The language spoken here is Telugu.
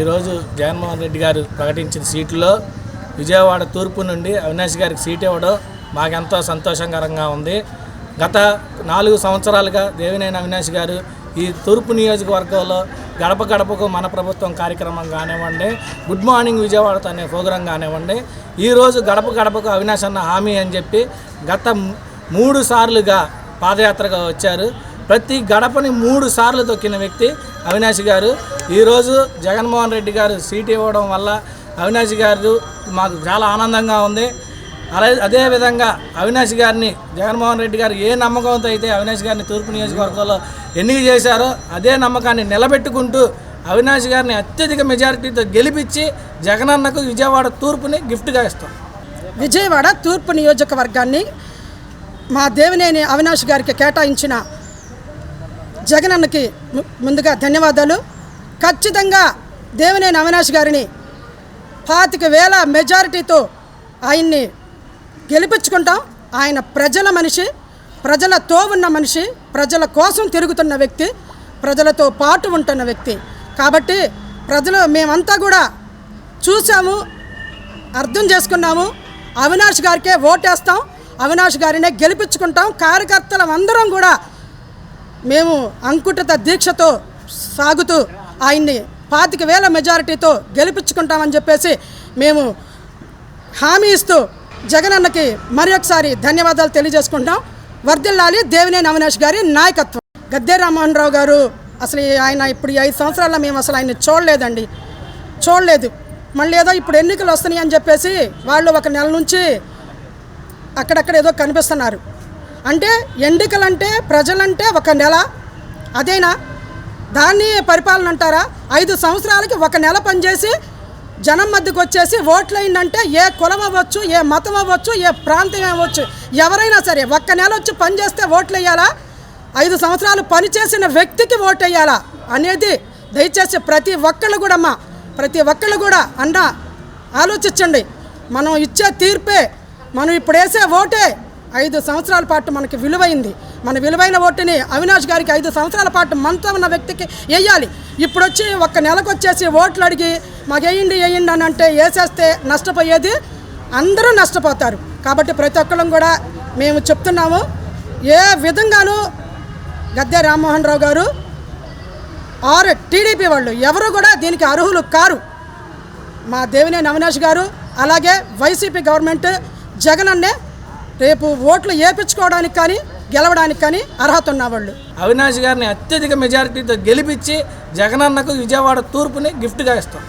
ఈరోజు జగన్మోహన్ రెడ్డి గారు ప్రకటించిన సీట్లో విజయవాడ తూర్పు నుండి అవినాష్ గారికి సీట్ ఇవ్వడం మాకెంతో సంతోషకరంగా ఉంది. గత నాలుగు సంవత్సరాలుగా దేవినేని అవినాష్ గారు ఈ తూర్పు నియోజకవర్గంలో గడప గడపకు మన ప్రభుత్వం కార్యక్రమం కానివ్వండి గుడ్ మార్నింగ్ విజయవాడ అనే ప్రోగ్రాం కానివ్వండి ఈరోజు గడప గడపకు అవినాష్ అన్న హామీ అని చెప్పి గత మూడు సార్లుగా పాదయాత్రగా వచ్చారు. ప్రతి గడపని మూడు సార్లు తొక్కిన వ్యక్తి అవినాష్ గారు. ఈరోజు జగన్మోహన్ రెడ్డి గారు సీట్ ఇవ్వడం వల్ల అవినాష్ గారు మాకు చాలా ఆనందంగా ఉంది. అలాగే అదేవిధంగా అవినాష్ గారిని జగన్మోహన్ రెడ్డి గారు ఏ నమ్మకంతో అయితే అవినాష్ గారిని తూర్పు నియోజకవర్గంలో ఎన్నిక చేశారో అదే నమ్మకాన్ని నిలబెట్టుకుంటూ అవినాష్ గారిని అత్యధిక మెజారిటీతో గెలిపించి జగనన్నకు విజయవాడ తూర్పుని గిఫ్ట్గా ఇస్తాం. విజయవాడ తూర్పు నియోజకవర్గాన్ని మా దేవినేని అవినాష్ గారికి కేటాయించిన జగనన్నకి ముందుగా ధన్యవాదాలు. ఖచ్చితంగా దేవినేని అవినాష్ గారిని పాతిక వేల మెజారిటీతో ఆయన్ని గెలిపించుకుంటాం. ఆయన ప్రజల మనిషి ప్రజలతో ఉన్న మనిషి ప్రజల కోసం తిరుగుతున్న వ్యక్తి ప్రజలతో పాటు ఉంటున్న వ్యక్తి. కాబట్టి ప్రజలు మేమంతా కూడా చూసాము అర్థం చేసుకున్నాము అవినాష్ గారికే ఓటేస్తాం అవినాష్ గారినే గెలిపించుకుంటాం. కార్యకర్తలం అందరం కూడా మేము అంకుటిత దీక్షతో సాగుతూ ఆయన్ని పాతిక వేల మెజారిటీతో గెలిపించుకుంటామని చెప్పేసి మేము హామీ ఇస్తూ జగనన్నకి మరి ఒకసారి ధన్యవాదాలు తెలియజేసుకుంటాం. వర్దిల్లాలి దేవినేని అవినాష్ గారి నాయకత్వం. గద్దే రామ్మోహన్ రావు గారు అసలు ఈ ఆయన ఇప్పుడు ఐదు సంవత్సరాల్లో మేము అసలు ఆయన్ని చూడలేదండి. చూడలేదు. మళ్ళీ ఏదో ఇప్పుడు ఎన్నికలు వస్తున్నాయి అని చెప్పేసి వాళ్ళు ఒక నెల నుంచి అక్కడక్కడ ఏదో కనిపిస్తున్నారు. అంటే ఎన్నికలంటే ప్రజలంటే ఒక నెల. అదేనా? దాన్ని పరిపాలన అంటారా? ఐదు సంవత్సరాలకి ఒక నెల పనిచేసి జనం మధ్యకు వచ్చేసి ఓట్లు అయిందంటే ఏ కులం అవ్వచ్చు ఏ మతం అవ్వచ్చు ఏ ప్రాంతం అవ్వచ్చు ఎవరైనా సరే ఒక్క నెల వచ్చి పనిచేస్తే ఓట్లు వేయాలా? ఐదు సంవత్సరాలు పనిచేసిన వ్యక్తికి ఓటు వేయాలా అనేది దయచేసి ప్రతి ఒక్కళ్ళు కూడా అమ్మా ప్రతి ఒక్కళ్ళు కూడా అన్న ఆలోచించండి. మనం ఇచ్చే తీర్పే మనం ఇప్పుడు వేసే ఓటే ఐదు సంవత్సరాల పాటు మనకి విలువైంది. మన విలువైన ఓటుని అవినాష్ గారికి ఐదు సంవత్సరాల పాటు మనతో ఉన్న వ్యక్తికి వేయాలి. ఇప్పుడు వచ్చి ఒక్క నెలకు వచ్చేసి ఓట్లు అడిగి మాకేయండి వేయండి అని అంటే వేసేస్తే నష్టపోయేది అందరూ నష్టపోతారు. కాబట్టి ప్రతి ఒక్కరం కూడా మేము చెప్తున్నాము ఏ విధంగానూ గద్దె రామ్మోహన్ రావు గారు ఆర్ టీడీపీ వాళ్ళు ఎవరు కూడా దీనికి అర్హులు కారు. మా దేవినేని అవినాష్ గారు అలాగే వైసీపీ గవర్నమెంట్ జగన్ అన్నే రేపు ఓట్లు వేయించుకోవడానికి కానీ గెలవడానికి కానీ అర్హత ఉన్నవాళ్ళు. అవినాష్ గారిని అత్యధిక మెజారిటీతో గెలిపించి జగనన్నకు విజయవాడ తూర్పుని గిఫ్ట్గా ఇస్తాం.